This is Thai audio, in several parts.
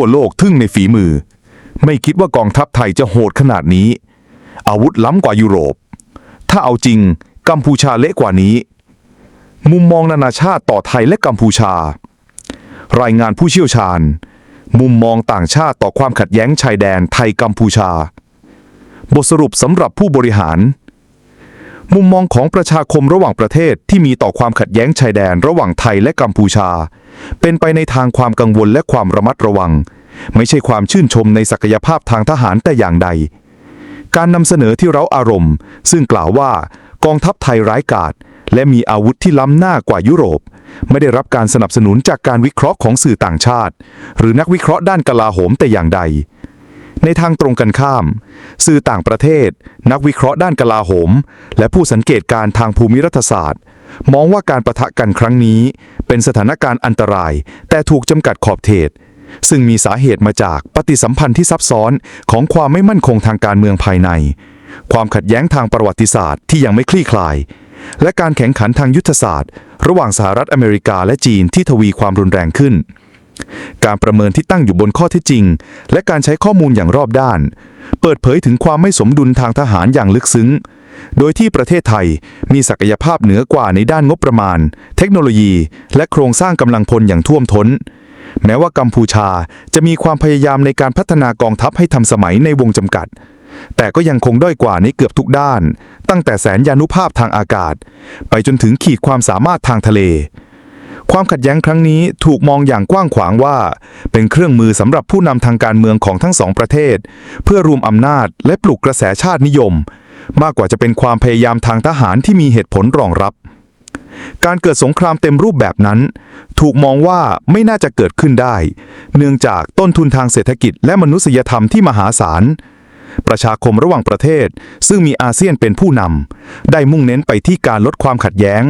ทั่วโลกทึ่งในฝีมือ ไม่คิดว่ากองทัพไทยจะโหดขนาดนี้ อาวุธล้ำกว่ายุโรป ถ้าเอาจริงกัมพูชาเละกว่านี้ มุมมองนานาชาติต่อไทยและกัมพูชา รายงานผู้เชี่ยวชาญ มุมมองต่างชาติต่อความขัดแย้งชายแดนไทยกัมพูชา บทสรุปสำหรับผู้บริหาร มุมมองของประชาคมระหว่างประเทศที่มีต่อความขัดแย้งชายแดนระหว่างไทยและกัมพูชา เป็นไปในทางความกังวลและความระมัดระวัง ไม่ใช่ความชื่นชมในศักยภาพทางทหารแต่อย่างใด การนำเสนอที่เราอารมณ์ ซึ่งกล่าวว่ากองทัพไทยร้ายกาจและมีอาวุธที่ล้ำหน้ากว่ายุโรป ไม่ได้รับการสนับสนุนจากการวิเคราะห์ของสื่อต่างชาติ หรือนักวิเคราะห์ด้านกลาโหมแต่อย่างใด ในทางตรงกันข้าม สื่อต่างประเทศ นักวิเคราะห์ด้านกลาโหม และผู้สังเกตการณ์ทางภูมิรัฐศาสตร์ มองว่าการประทะกันครั้งนี้ เป็นสถานการณ์อันตราย แต่ถูกจำกัดขอบเขตซึ่งมีสาเหตุมาจากปฏิสัมพันธ์ที่ซับซ้อนของความไม่มั่นคงทางการเมืองภายใน ความขัดแย้งทางประวัติศาสตร์ที่ยังไม่คลี่คลาย และการแข่งขันทางยุทธศาสตร์ ระหว่างสหรัฐอเมริกาและจีนที่ทวีความรุนแรงขึ้น การประเมินที่ตั้งอยู่บนข้อเท็จจริง และการใช้ข้อมูลอย่างรอบด้าน เปิดเผยถึงความไม่สมดุลทางทหารอย่างลึกซึ้ง โดยที่ประเทศไทยมีศักยภาพเหนือกว่าในด้านงบประมาณ เทคโนโลยี และโครงสร้างกำลังพลอย่างท่วมท้น แม้ว่ากัมพูชาจะมีความพยายามในการพัฒนากองทัพให้ทันสมัยในวงจำกัด แต่ก็ยังคงด้อยกว่าในเกือบทุกด้าน ตั้งแต่แสนยานุภาพทางอากาศ ไปจนถึงขีดความสามารถทางทะเล ความขัดแย้งครั้งนี้ถูกมองอย่างกว้างขวางว่า เป็นเครื่องมือสำหรับผู้นำทางการเมืองของทั้งสองประเทศ เพื่อรวมอำนาจและปลุกกระแสชาตินิยม มากกว่าจะเป็นความพยายามทางทหารที่มีเหตุผลรองรับ การเกิดสงครามเต็มรูปแบบนั้น ถูกมองว่าไม่น่าจะเกิดขึ้นได้ เนื่องจากต้นทุนทางเศรษฐกิจและมนุษยธรรมที่มหาศาลประชาคมระหว่างประเทศ ซึ่งมีอาเซียนเป็นผู้นำได้มุ่งเน้นไปที่การลดความขัดแย้ง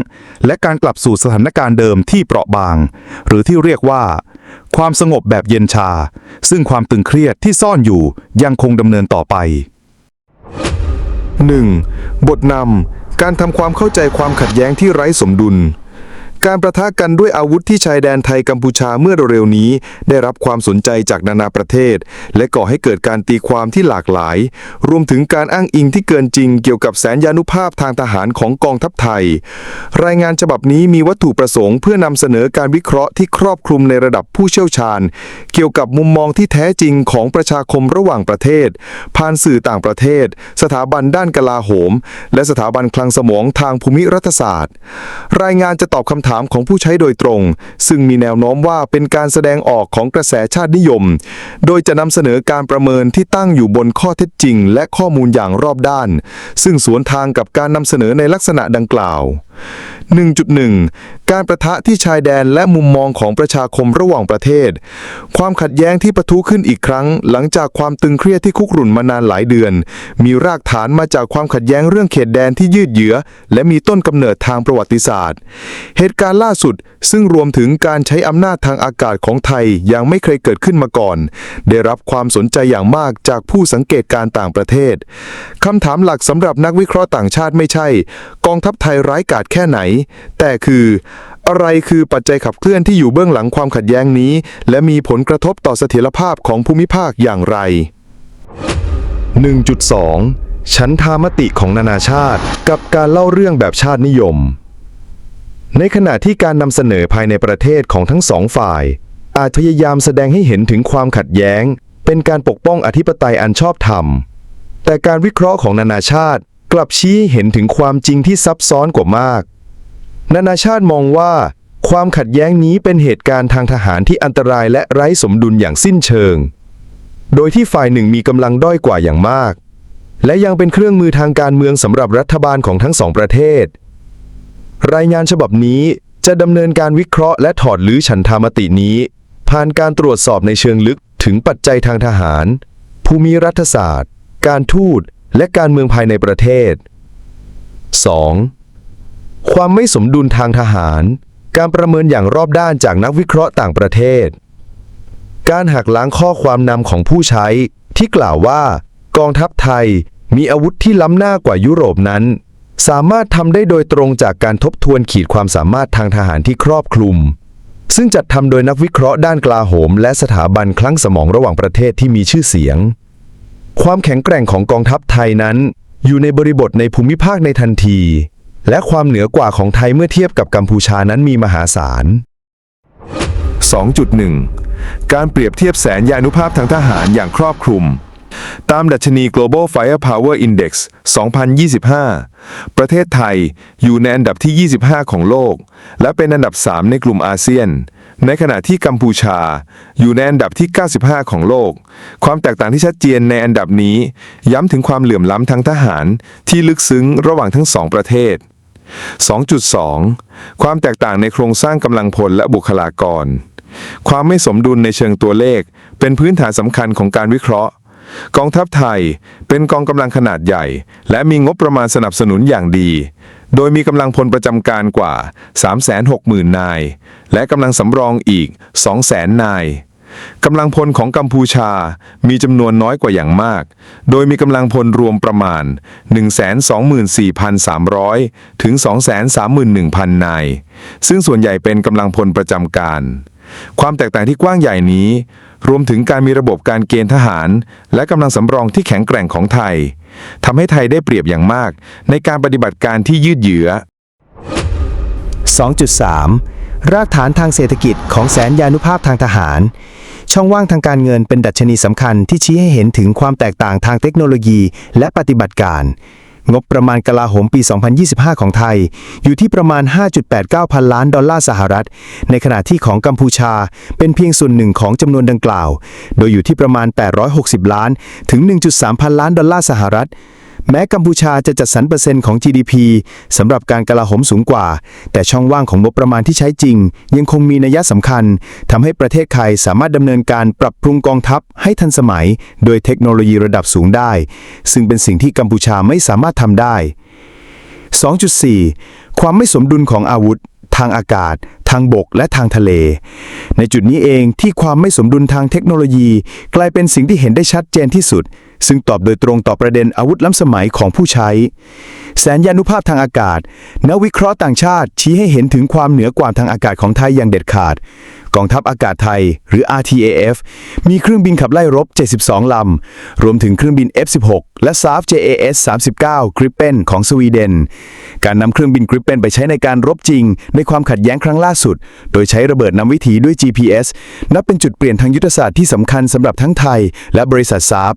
และการกลับสู่สถานการณ์เดิมที่เปราะบาง หรือที่เรียกว่า ความสงบแบบเย็นชา ซึ่งความตึงเครียดที่ซ่อนอยู่ยังคงดำเนินต่อไป 1. บทนำการทำความเข้าใจความขัดแย้งที่ไร้สมดุล การประทะกันด้วยอาวุธที่ชายแดนไทยกัมพูชาเมื่อเร็วๆนี้ ได้รับความสนใจจากนานาประเทศ และก่อให้เกิดการตีความที่หลากหลาย รวมถึงการอ้างอิงที่เกินจริงเกี่ยวกับแสนยานุภาพทางทหารของกองทัพไทย รายงานฉบับนี้มีวัตถุประสงค์เพื่อนำเสนอการวิเคราะห์ที่ครอบคลุมในระดับผู้เชี่ยวชาญ เกี่ยวกับมุมมองที่แท้จริงของประชาคมระหว่างประเทศ ผ่านสื่อต่างประเทศ สถาบันด้านกลาโหม และสถาบันคลังสมองทางภูมิรัฐศาสตร์ รายงานจะตอบคำถามถามของผู้ใช้โดยตรง ซึ่งมีแนวโน้มว่าเป็นการแสดงออกของกระแสชาตินิยม โดยจะนำเสนอการประเมินที่ตั้งอยู่บนข้อเท็จจริง และข้อมูลอย่างรอบด้าน ซึ่งสวนทางกับการนำเสนอในลักษณะดังกล่าว 1.1 การประทะที่ชายแดนและมุมมองของประชาคมระหว่างประเทศ ความขัดแย้งที่ปะทุขึ้นอีกครั้ง หลังจากความตึงเครียดที่คุกรุ่นมานานหลายเดือน มีรากฐานมาจากความขัดแย้งเรื่องเขตแดนที่ยืดเยื้อ และมีต้นกำเนิดทางประวัติศาสตร์ เหตุการณ์ล่าสุด ซึ่งรวมถึงการใช้อำนาจทางอากาศของไทยยังไม่เคยเกิดขึ้นมาก่อน ได้รับความสนใจอย่างมากจากผู้สังเกตการณ์ต่างประเทศคำถามหลักสำหรับนักวิเคราะห์ต่างชาติไม่ใช่ กองทัพไทยร้ายกาจแค่ไหน แต่คืออะไรคือปัจจัยขับเคลื่อนที่อยู่เบื้องหลังความขัดแย้งนี้ และมีผลกระทบต่อเสถียรภาพของภูมิภาคอย่างไร 1.2 ชั้นทามติของนานาชาติ กับการเล่าเรื่องแบบชาตินิยม ในขณะที่การนำเสนอภายในประเทศของทั้งสองฝ่าย อาจพยายามแสดงให้เห็นถึงความขัดแย้ง เป็นการปกป้องอธิปไตยอันชอบธรรม แต่การวิเคราะห์ของนานาชาติ กลับชี้เห็นถึงความจริงที่ซับซ้อนกว่ามาก นานาชาติมองว่า ความขัดแย้งนี้เป็นเหตุการณ์ทางทหารที่อันตรายและไร้สมดุลอย่างสิ้นเชิง โดยที่ฝ่ายหนึ่งมีกำลังด้อยกว่าอย่างมาก และยังเป็นเครื่องมือทางการเมืองสำหรับรัฐบาลของทั้งสองประเทศ รายงานฉบับนี้จะดำเนินการวิเคราะห์และถอดลื้อฉันทามตินี้ ผ่านการตรวจสอบในเชิงลึกถึงปัจจัยทางทหาร ภูมิรัฐศาสตร์ การทูต และการเมืองภายในประเทศ 2. ความไม่สมดุลทางทหาร การประเมินอย่างรอบด้านจากนักวิเคราะห์ต่างประเทศ การหักล้างข้อความนำของผู้ใช้ที่กล่าวว่า กองทัพไทยมีอาวุธที่ล้ำหน้ากว่ายุโรปนั้น สามารถทำได้โดยตรงจากการทบทวนขีดความสามารถทางทหารที่ครอบคลุม ซึ่งจัดทำโดยนักวิเคราะห์ด้านกลาโหม และสถาบันคลังสมองระหว่างประเทศที่มีชื่อเสียง ความแข็งแกร่งของกองทัพไทยนั้น อยู่ในบริบทในภูมิภาคในทันที และความเหนือกว่าของไทยเมื่อเทียบกับกัมพูชานั้นมีมหาศาล 2.1 การเปรียบเทียบแสนยานุภาพทางทหารอย่างครอบคลุม ตามดัชนี Global Firepower Index 2025 ประเทศไทยอยู่ในอันดับที่ 25 ของโลก และเป็นอันดับ 3 ในกลุ่มอาเซียน ในขณะที่กัมพูชาอยู่ในอันดับที่ 95 ของโลก ความแตกต่างที่ชัดเจนในอันดับนี้ ย้ำถึงความเหลื่อมล้ำทางทหารที่ลึกซึ้งระหว่างทั้งสองประเทศ 2.2 ความแตกต่างในโครงสร้างกำลังพลและบุคลากร ความไม่สมดุลในเชิงตัวเลข เป็นพื้นฐานสำคัญของการวิเคราะห์ กองทัพไทยเป็นกองกำลังขนาดใหญ่ และมีงบประมาณสนับสนุนอย่างดี โดยมีกำลังพลประจำการกว่า 360,000 นาย และกำลังสำรองอีก 200,000 นายกำลังพลของกัมพูชามีจำนวนน้อยกว่าอย่างมาก โดยมีกำลังพลรวมประมาณ 124,300 ถึง 231,000 นาย ซึ่งส่วนใหญ่เป็นกำลังพลประจำการ ความแตกต่างที่กว้างใหญ่นี้ รวมถึงการมีระบบการเกณฑ์ทหาร และกำลังสำรองที่แข็งแกร่งของไทย ทำให้ไทยได้เปรียบอย่างมาก ในการปฏิบัติการที่ยืดเยื้อ 2.3 รากฐานทางเศรษฐกิจของแสนยานุภาพทางทหาร ช่องว่างทางการเงินเป็นดัชนีสำคัญที่ชี้ให้เห็นถึงความแตกต่างทางเทคโนโลยีและปฏิบัติการ งบประมาณกลาโหมปี 2025 ของไทย อยู่ที่ประมาณ 5.89 พันล้านดอลลาร์สหรัฐ ในขณะที่ของกัมพูชาเป็นเพียงส่วนหนึ่งของจำนวนดังกล่าว โดยอยู่ที่ประมาณ 860 ล้าน ถึง 1.3 พันล้านดอลลาร์สหรัฐ แม้กัมพูชาจะจัดสรรเปอร์เซ็นต์ของ GDP สำหรับการกลาโหมสูงกว่า แต่ช่องว่างของงบประมาณที่ใช้จริง ยังคงมีนัยสำคัญทำให้ประเทศไทยสามารถดำเนินการปรับปรุงกองทัพให้ทันสมัย โดยเทคโนโลยีระดับสูงได้ ซึ่งเป็นสิ่งที่กัมพูชาไม่สามารถทำได้ 2.4 ความไม่สมดุลของอาวุธ ทางอากาศ ทางบกและทางทะเล ในจุดนี้เองที่ความไม่สมดุลทางเทคโนโลยี กลายเป็นสิ่งที่เห็นได้ชัดเจนที่สุด ซึ่งตอบโดยตรงต่อประเด็นอาวุธล้ำสมัยของผู้ใช้ แสนยานุภาพทางอากาศ นักวิเคราะห์ต่างชาติชี้ให้เห็นถึงความเหนือกว่าทางอากาศของไทยอย่างเด็ดขาด กองทัพอากาศไทย หรือ RTAF มีเครื่องบินขับไล่รบ 72 ลำ รวมถึงเครื่องบิน F16 และ SAF JAS 39 Gripen ของสวีเดน การนำเครื่องบิน Gripen ไปใช้ในการรบจริง ในความขัดแย้งครั้งล่าสุด โดยใช้ระเบิดนำวิถีด้วย GPS นับเป็นจุดเปลี่ยนทางยุทธศาสตร์ที่สำคัญสำหรับทั้งไทย และบริษัท SAF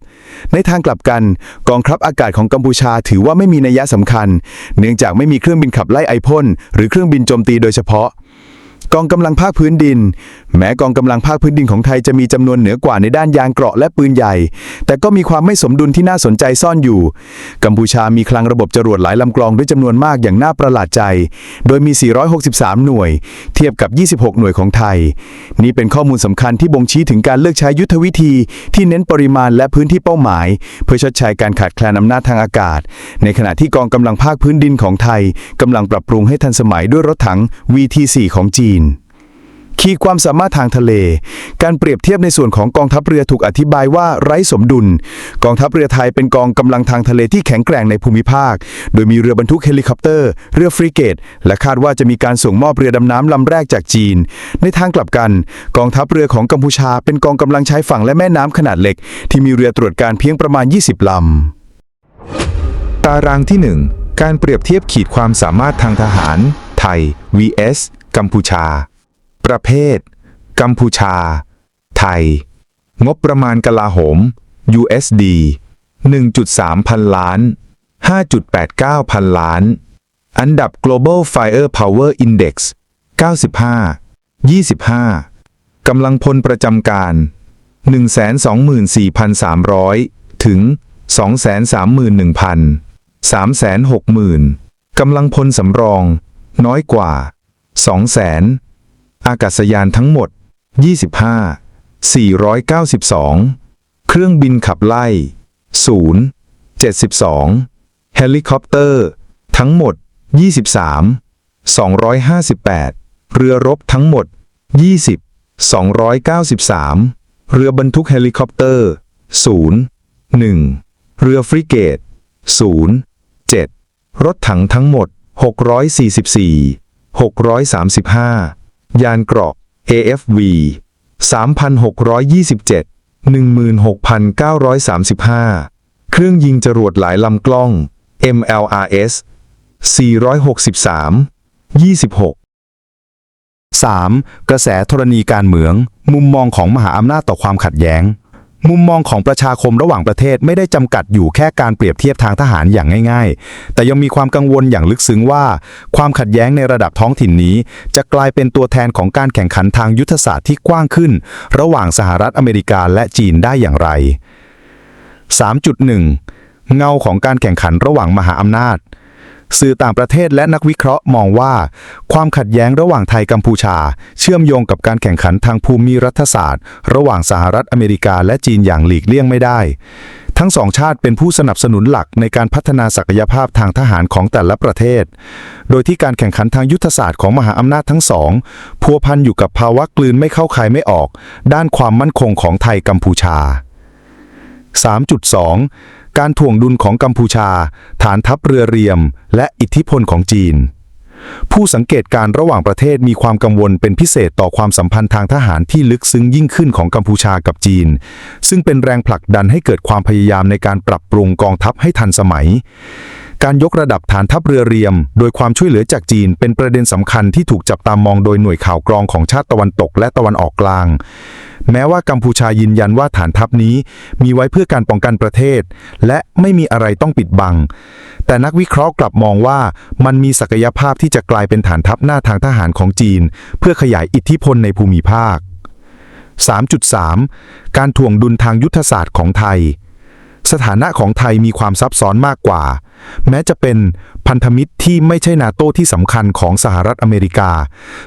ในทางกลับกัน กองทัพอากาศของกัมพูชาถือว่าไม่มีนัยสำคัญ เนื่องจากไม่มีเครื่องบินขับไล่ไอพ่นหรือเครื่องบินโจมตีโดยเฉพาะ กองกำลังภาคพื้นดิน แม้กองกำลังภาคพื้นดินของไทยจะมีจำนวนเหนือกว่าในด้านยางเกราะและปืนใหญ่ แต่ก็มีความไม่สมดุลที่น่าสนใจซ่อนอยู่ กัมพูชามีคลังระบบจรวดหลายลำกลองด้วยจำนวนมากอย่างน่าประหลาดใจ โดยมี 463 หน่วย เทียบกับ 26 หน่วยของไทย นี่เป็นข้อมูลสำคัญที่บ่งชี้ถึงการเลือกใช้ยุทธวิธีที่เน้นปริมาณและพื้นที่เป้าหมาย เพื่อชดใช้การขาดแคลนอำนาจทางอากาศ ในขณะที่กองกำลังภาคพื้นดินของไทยกำลังปรับปรุงให้ทันสมัยด้วยรถถัง VT4 ของจีน ขีดความสามารถทางทะเล การเปรียบเทียบในส่วนของกองทัพเรือถูกอธิบายว่าไร้สมดุล กองทัพเรือไทยเป็นกองกำลังทางทะเลที่แข็งแกร่งในภูมิภาค โดยมีเรือบรรทุกเฮลิคอปเตอร์ เรือฟริเกต และคาดว่าจะมีการส่งมอบเรือดำน้ำลำแรกจากจีน ในทางกลับกัน กองทัพเรือของกัมพูชา เป็นกองกำลังใช้ฝั่งและแม่น้ำขนาดเล็ก ที่มีเรือตรวจการเพียงประมาณ 20ลำตารางที่ 1 การเปรียบเทียบขีดความสามารถทางทหาร ไทย vs กัมพูชา ประเภท กัมพูชา ไทย งบประมาณกลาโหม USD 1.3 พันล้าน 5.89 พันล้าน อันดับ Global Firepower Index 95 25 กำลังพลประจำการ 124,300 ถึง 231,000 360,000 กำลังพลสำรอง น้อยกว่า 200,000 อากาศยานทั้งหมด 25 492 เครื่องบินขับไล่ 0 72 เฮลิคอปเตอร์ ทั้งหมด 23 258 เรือรบทั้งหมด 20 293 เรือบรรทุกเฮลิคอปเตอร์ 0 1 เรือฟริเกต 0 7 รถถังทั้งหมด 644 635 ยานเกราะ AFV 3,627 16,935 เครื่องยิงจรวดหลายลำกล้อง MLRS 463 26 3. กระแสธรณีการเมือง มุมมองของมหาอำนาจต่อความขัดแย้ง มุมมองของประชาคมระหว่างประเทศไม่ได้จำกัดอยู่แค่การเปรียบเทียบทางทหารอย่างง่าย ๆ แต่ยังมีความกังวลอย่างลึกซึ้งว่า ความขัดแย้งในระดับท้องถิ่นนี้ จะกลายเป็นตัวแทนของการแข่งขันทางยุทธศาสตร์ที่กว้างขึ้น ระหว่างสหรัฐอเมริกาและจีนได้อย่างไร 3.1 เงาของการแข่งขันระหว่างมหาอำนาจ สื่อต่างประเทศและนักวิเคราะห์มองว่า ความขัดแย้งระหว่างไทยกัมพูชา เชื่อมโยงกับการแข่งขันทางภูมิรัฐศาสตร์ ระหว่างสหรัฐอเมริกาและจีนอย่างหลีกเลี่ยงไม่ได้ ทั้งสองชาติเป็นผู้สนับสนุนหลักในการพัฒนาศักยภาพทางทหารของแต่ละประเทศ โดยที่การแข่งขันทางยุทธศาสตร์ของมหาอำนาจทั้งสองพัวพันอยู่กับภาวะกลืนไม่เข้าคายไม่ออก ด้านความมั่นคงของไทยกัมพูชา 3.2 การถ่วงดุลของกัมพูชา ฐานทัพเรือเรียม และอิทธิพลของจีน ผู้สังเกตการระหว่างประเทศมีความกังวลเป็นพิเศษต่อความสัมพันธ์ทางทหารที่ลึกซึ้งยิ่งขึ้นของกัมพูชากับจีน ซึ่งเป็นแรงผลักดันให้เกิดความพยายามในการปรับปรุงกองทัพให้ทันสมัย การยกระดับฐานทัพเรือเรียม โดยความช่วยเหลือจากจีนเป็นประเด็นสำคัญที่ถูกจับตามองโดยหน่วยข่าวกรองของชาติตะวันตกและตะวันออกกลาง แม้ว่ากัมพูชายืนยันว่าฐานทัพนี้มีไว้เพื่อการป้องกันประเทศ และไม่มีอะไรต้องปิดบัง แต่นักวิเคราะห์กลับมองว่ามันมีศักยภาพที่จะกลายเป็นฐานทัพหน้าทางทหารของจีน เพื่อขยายอิทธิพลในภูมิภาค 3.3 การถ่วงดุลทางยุทธศาสตร์ของไทย สถานะของไทยมีความซับซ้อนมากกว่า แม้จะเป็นพันธมิตรที่ไม่ใช่นาโต้ที่สำคัญของสหรัฐอเมริกา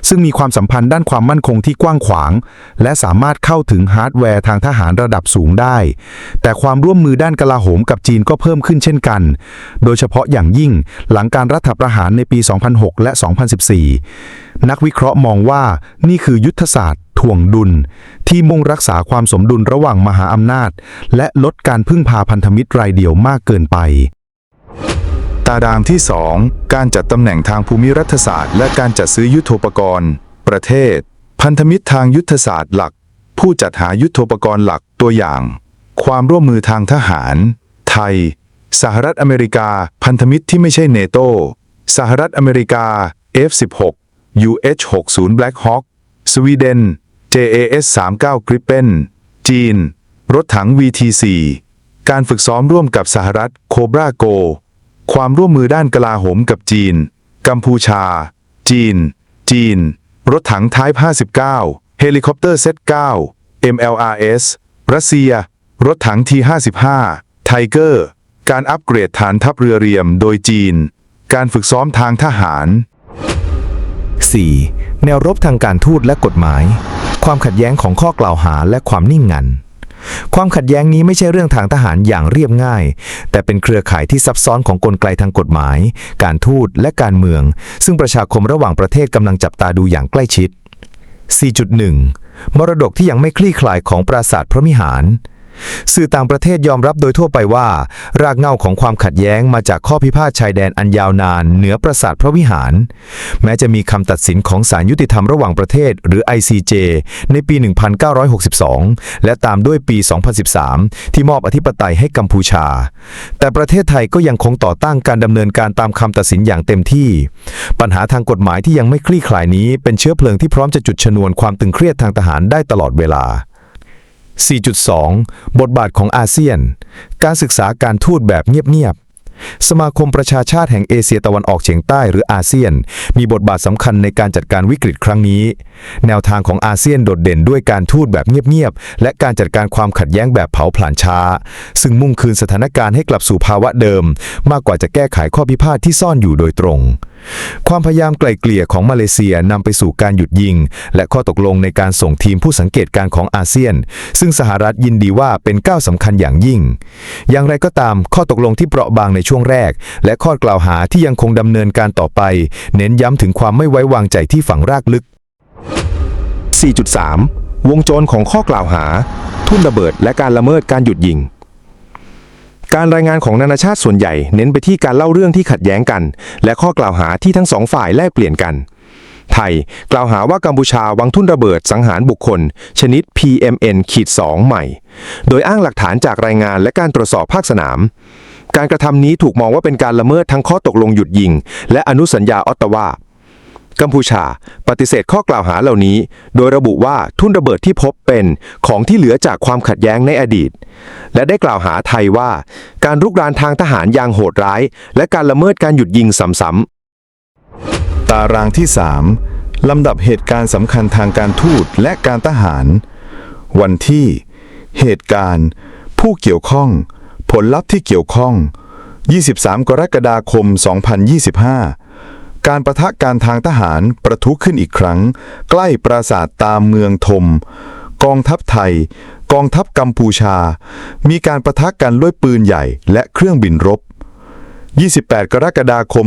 ซึ่งมีความสัมพันธ์ด้านความมั่นคงที่กว้างขวาง และสามารถเข้าถึงฮาร์ดแวร์ทางทหารระดับสูงได้ แต่ความร่วมมือด้านกลาโหมกับจีนก็เพิ่มขึ้นเช่นกัน โดยเฉพาะอย่างยิ่งหลังการรัฐประหารในปี 2006 และ 2014 นักวิเคราะห์มองว่านี่คือยุทธศาสตร์ถ่วงดุล ที่มุ่งรักษาความสมดุลระหว่างมหาอำนาจ และลดการพึ่งพาพันธมิตรรายเดียวมากเกินไป ตาดามที่ 2 การจัดตำแหน่งทางภูมิรัฐศาสตร์ และการจัดซื้อยุทโธปกรณ์ ประเทศ พันธมิตรทางยุทธศาสตร์หลัก ผู้จัดหายุทโธปกรณ์หลักตัวอย่าง ความร่วมมือทางทหาร ไทย สหรัฐอเมริกา พันธมิตรที่ไม่ใช่เนโตสหรัฐอเมริกา F16 UH60 Black Hawk สวีเดน JAS 39 Gripen จีน รถถัง VT4 การฝึกซ้อมร่วมกับสหรัฐโคบราโก ความร่วมมือด้านกลาโหมกับจีน กัมพูชา จีน จีน รถถัง Type 59 เฮลิคอปเตอร์ Z9 MLRS รัสเซีย รถถัง T55 ไทเกอร์ การอัปเกรดฐานทัพเรือเรียมโดยจีน การฝึกซ้อมทางทหาร 4. แนวรบทางการทูตและกฎหมาย ความขัดแย้งของข้อกล่าวหาและความนิ่งงัน ความขัดแย้งนี้ไม่ใช่เรื่องทางทหารอย่างเรียบง่าย แต่เป็นเครือข่ายที่ซับซ้อนของกลไกทางกฎหมาย การทูตและการเมือง ซึ่งประชาคมระหว่างประเทศกำลังจับตาดูอย่างใกล้ชิด 4.1 มรดกที่ยังไม่คลี่คลายของปราสาทพระมิหาร สื่อต่างประเทศยอมรับโดยทั่วไปว่า รากเหง้าของความขัดแย้งมาจากข้อพิพาทชายแดนอันยาวนาน เหนือปราสาทพระวิหาร แม้จะมีคำตัดสินของศาลยุติธรรมระหว่างประเทศ หรือ ICJ ในปี 1962 และตามด้วยปี 2013 ที่มอบอธิปไตยให้กัมพูชา แต่ประเทศไทยก็ยังคงต่อต้านการดำเนินการตามคำตัดสินอย่างเต็มที่ ปัญหาทางกฎหมายที่ยังไม่คลี่คลายนี้เป็นเชื้อเพลิงที่พร้อมจะจุดชนวนความตึงเครียดทางทหารได้ตลอดเวลา 4.2 บทบาทของอาเซียน การศึกษาการทูตแบบเงียบๆ สมาคมประชาชาติแห่งเอเชียตะวันออกเฉียงใต้หรืออาเซียน มีบทบาทสำคัญในการจัดการวิกฤตครั้งนี้ แนวทางของอาเซียนโดดเด่นด้วยการทูตแบบเงียบๆ และการจัดการความขัดแย้งแบบเผาผลาญช้า ซึ่งมุ่งคืนสถานการณ์ให้กลับสู่ภาวะเดิม มากกว่าจะแก้ไขข้อพิพาทที่ซ่อนอยู่โดยตรงความพยายามไกล่เกลี่ยของมาเลเซียนำไปสู่การหยุดยิง และข้อตกลงในการส่งทีมผู้สังเกตการของอาเซียน ซึ่งสหรัฐยินดีว่าเป็นก้าวสำคัญอย่างยิ่ง อย่างไรก็ตาม ข้อตกลงที่เปราะบางในช่วงแรก และข้อกล่าวหาที่ยังคงดำเนินการต่อไป เน้นย้ำถึงความไม่ไว้วางใจที่ฝังรากลึก 4.3 วงจรของข้อกล่าวหา ทุ่นระเบิดและการละเมิดการหยุดยิง การรายงานของนานาชาติส่วนใหญ่เน้นไปที่การเล่าเรื่องที่ขัดแย้งกัน และข้อกล่าวหาที่ทั้งสองฝ่ายแลกเปลี่ยนกัน ไทย กล่าวหาว่ากัมพูชาวางทุ่นระเบิดสังหารบุคคล ชนิด PMN ขีด2ใหม่ โดยอ้างหลักฐานจากรายงานและการตรวจสอบภาคสนาม การกระทำนี้ถูกมองว่าเป็นการละเมิดทั้งข้อตกลงหยุดยิง และอนุสัญญาออตตาวา กัมพูชา ปฏิเสธข้อกล่าวหาเหล่านี้ โดยระบุว่าทุ่นระเบิดที่พบเป็นของที่เหลือจากความขัดแย้งในอดีต และได้กล่าวหาไทยว่า การรุกรานทางทหารอย่างโหดร้าย และการละเมิดการหยุดยิงซ้ำตารางที่ 3 ลำดับเหตุการณ์สำคัญทางการทูตและการทหาร วันที่ เหตุการณ์ ผู้เกี่ยวข้อง ผลลัพธ์ที่เกี่ยวข้อง 23 กรกฎาคม 2025 การประทะการทางทหารประทุขึ้นอีกครั้ง ใกล้ปราสาทตามเมืองทม กองทัพไทย กองทัพกัมพูชา มีการประทะกันด้วยปืนใหญ่และเครื่องบินรบ 28 กรกฎาคม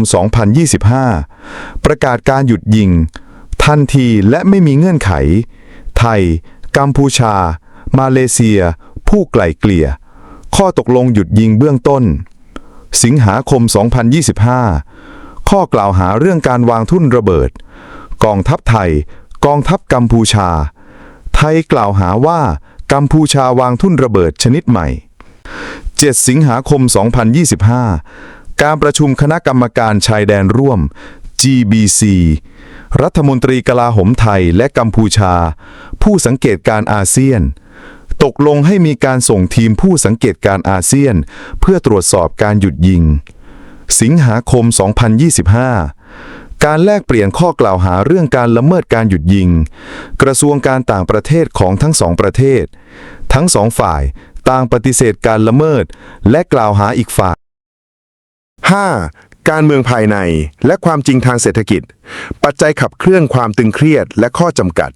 2025 ประกาศการหยุดยิง ทันทีและไม่มีเงื่อนไข ไทย กัมพูชา มาเลเซีย ผู้ไกล่เกลี่ย ข้อตกลงหยุดยิงเบื้องต้น สิงหาคม 2025 ข้อกล่าวหาเรื่องการวางทุ่นระเบิด กองทัพไทย กองทัพกัมพูชา ไทยกล่าวหาว่ากัมพูชาวางทุ่นระเบิดชนิดใหม่ 7 สิงหาคม 2025 การประชุมคณะกรรมการชายแดนร่วม GBC รัฐมนตรีกลาโหมไทยและกัมพูชา ผู้สังเกตการอาเซียน ตกลงให้มีการส่งทีมผู้สังเกตการอาเซียน เพื่อตรวจสอบการหยุดยิง สิงหาคม 2025 การแลกเปลี่ยนข้อกล่าวหาเรื่องการละเมิดการหยุดยิง กระทรวงการต่างประเทศของทั้งสองประเทศ ทั้งสองฝ่ายต่างปฏิเสธการละเมิด และกล่าวหาอีกฝ่าย 5. การเมืองภายในและความจริงทางเศรษฐกิจ ปัจจัยขับเคลื่อนความตึงเครียดและข้อจำกัด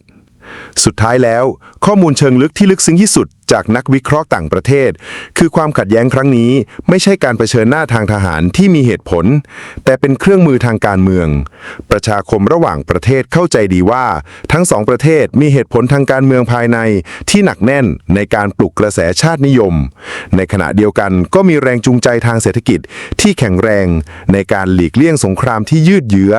สุดท้ายแล้ว ข้อมูลเชิงลึกที่ลึกซึ้งที่สุดจากนักวิเคราะห์ต่างประเทศ คือความขัดแย้งครั้งนี้ ไม่ใช่การเผชิญหน้าทางทหารที่มีเหตุผล แต่เป็นเครื่องมือทางการเมือง ประชาคมระหว่างประเทศเข้าใจดีว่า ทั้งสองประเทศมีเหตุผลทางการเมืองภายในที่หนักแน่นในการปลุกกระแสชาตินิยม ในขณะเดียวกันก็มีแรงจูงใจทางเศรษฐกิจที่แข็งแรง ในการหลีกเลี่ยงสงครามที่ยืดเยื้อ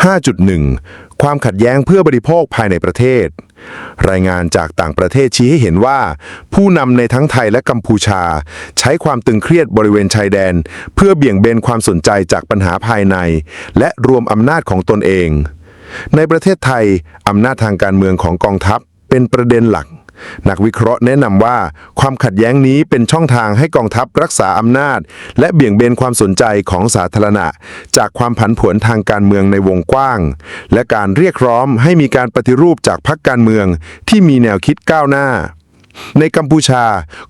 5.1 ความขัดแย้งเพื่อบริโภคภายในประเทศ รายงานจากต่างประเทศชี้ให้เห็นว่า ผู้นำในทั้งไทยและกัมพูชา ใช้ความตึงเครียดบริเวณชายแดน เพื่อเบี่ยงเบนความสนใจจากปัญหาภายใน และรวมอำนาจของตนเอง ในประเทศไทย อำนาจทางการเมืองของกองทัพเป็นประเด็นหลัก นักวิเคราะห์แนะนำว่า ความขัดแย้งนี้เป็นช่องทางให้กองทัพรักษาอำนาจ และเบี่ยงเบนความสนใจของสาธารณะ จากความผันผวนทางการเมืองในวงกว้าง และการเรียกร้องให้มีการปฏิรูปจากพรรคการเมืองที่มีแนวคิดก้าวหน้าในกัมพูชา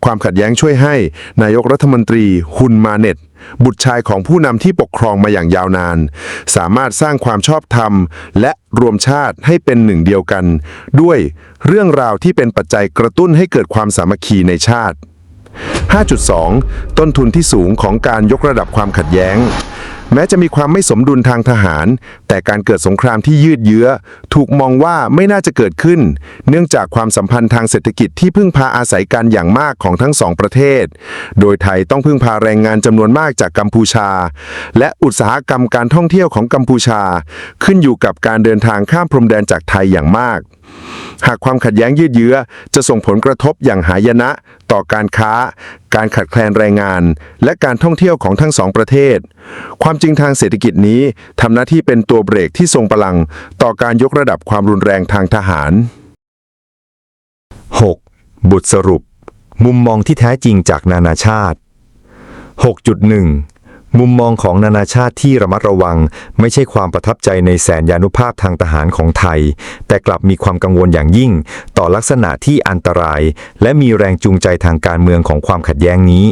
ความขัดแย้งช่วยให้ นายกรัฐมนตรีฮุนมาเน็ต บุตรชายของผู้นำที่ปกครองมาอย่างยาวนาน สามารถสร้างความชอบธรรม และรวมชาติให้เป็นหนึ่งเดียวกัน ด้วยเรื่องราวที่เป็นปัจจัยกระตุ้นให้เกิดความสามัคคีในชาติ 5.2 ต้นทุนที่สูงของการยกระดับความขัดแย้ง แม้จะมีความไม่สมดุลทางทหาร แต่การเกิดสงครามที่ยืดเยื้อ ถูกมองว่าไม่น่าจะเกิดขึ้น เนื่องจากความสัมพันธ์ทางเศรษฐกิจที่พึ่งพาอาศัยกันอย่างมากของทั้งสองประเทศ โดยไทยต้องพึ่งพาแรงงานจำนวนมากจากกัมพูชา และอุตสาหกรรมการท่องเที่ยวของกัมพูชา ขึ้นอยู่กับการเดินทางข้ามพรมแดนจากไทยอย่างมากหากความขัดแย้งยืดเยื้อ จะส่งผลกระทบอย่างหายนะ ต่อการค้า การขัดแคลนแรงงาน และการท่องเที่ยวของทั้งสองประเทศ ความจริงทางเศรษฐกิจนี้ทำหน้าที่เป็นตัวเบรกที่ทรงพลัง ต่อการยกระดับความรุนแรงทางทหาร 6. บทสรุป มุมมองที่แท้จริงจากนานาชาติ 6.1 มุมมองของนานาชาติที่ระมัดระวัง ไม่ใช่ความประทับใจในแสนยานุภาพทางทหารของไทย แต่กลับมีความกังวลอย่างยิ่ง ต่อลักษณะที่อันตราย และมีแรงจูงใจทางการเมืองของความขัดแย้งนี้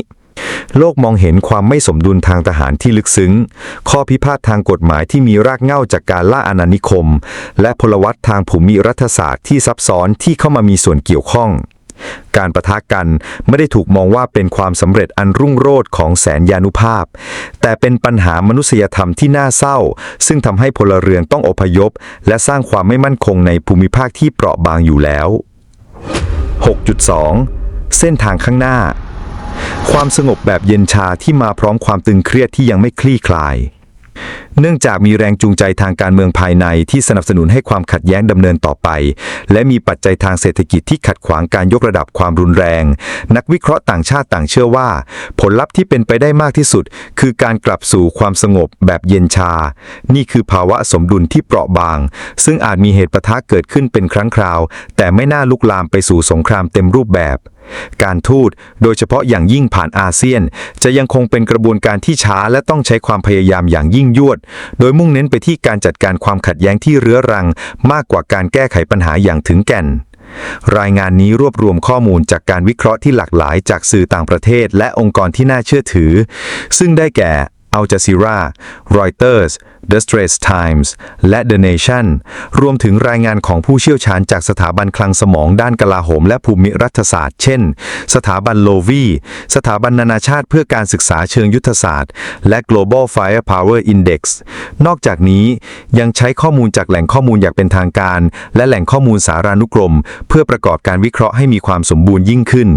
โลกมองเห็นความไม่สมดุลทางทหารที่ลึกซึ้ง ข้อพิพาททางกฎหมายที่มีรากเหง้าจากการล่าอาณานิคม และพลวัตทางภูมิรัฐศาสตร์ที่ซับซ้อนที่เข้ามามีส่วนเกี่ยวข้อง การประทะกันไม่ได้ถูกมองว่าเป็นความสำเร็จอันรุ่งโรจน์ของแสนยานุภาพ แต่เป็นปัญหามนุษยธรรมที่น่าเศร้า ซึ่งทำให้พลเรือนต้องอพยพ และสร้างความไม่มั่นคงในภูมิภาคที่เปราะบางอยู่แล้ว 6.2 เส้นทางข้างหน้า ความสงบแบบเย็นชาที่มาพร้อมความตึงเครียดที่ยังไม่คลี่คลาย เนื่องจากมีแรงจูงใจทางการเมืองภายในที่สนับสนุนให้ความขัดแย้งดำเนินต่อไป และมีปัจจัยทางเศรษฐกิจที่ขัดขวางการยกระดับความรุนแรง นักวิเคราะห์ต่างชาติต่างเชื่อว่า ผลลัพธ์ที่เป็นไปได้มากที่สุด คือการกลับสู่ความสงบแบบเย็นชา นี่คือภาวะสมดุลที่เปราะบาง ซึ่งอาจมีเหตุปะทะเกิดขึ้นเป็นครั้งคราว แต่ไม่น่าลุกลามไปสู่สงครามเต็มรูปแบบ การทูตโดยเฉพาะอย่างยิ่งผ่านอาเซียน จะยังคงเป็นกระบวนการที่ช้าและต้องใช้ความพยายามอย่างยิ่งยวด โดยมุ่งเน้นไปที่การจัดการความขัดแย้งที่เรื้อรัง มากกว่าการแก้ไขปัญหาอย่างถึงแก่นรายงานนี้รวบรวมข้อมูลจากการวิเคราะห์ที่หลากหลายจากสื่อต่างประเทศและองค์กรที่น่าเชื่อถือ ซึ่งได้แก่ Al Jazeera, Reuters, The Straits Times และ The Nation รวมถึงรายงานของผู้เชี่ยวชาญจากสถาบันคลังสมองด้านกลาโหมและภูมิรัฐศาสตร์ เช่น สถาบันโลวี สถาบันนานาชาติเพื่อการศึกษาเชิงยุทธศาสตร์ และ Global Firepower Index นอกจากนี้ยังใช้ข้อมูลจากแหล่งข้อมูลอย่างเป็นทางการ และแหล่งข้อมูลสารานุกรม เพื่อประกอบการวิเคราะห์ให้มีความสมบูรณ์ยิ่งขึ้น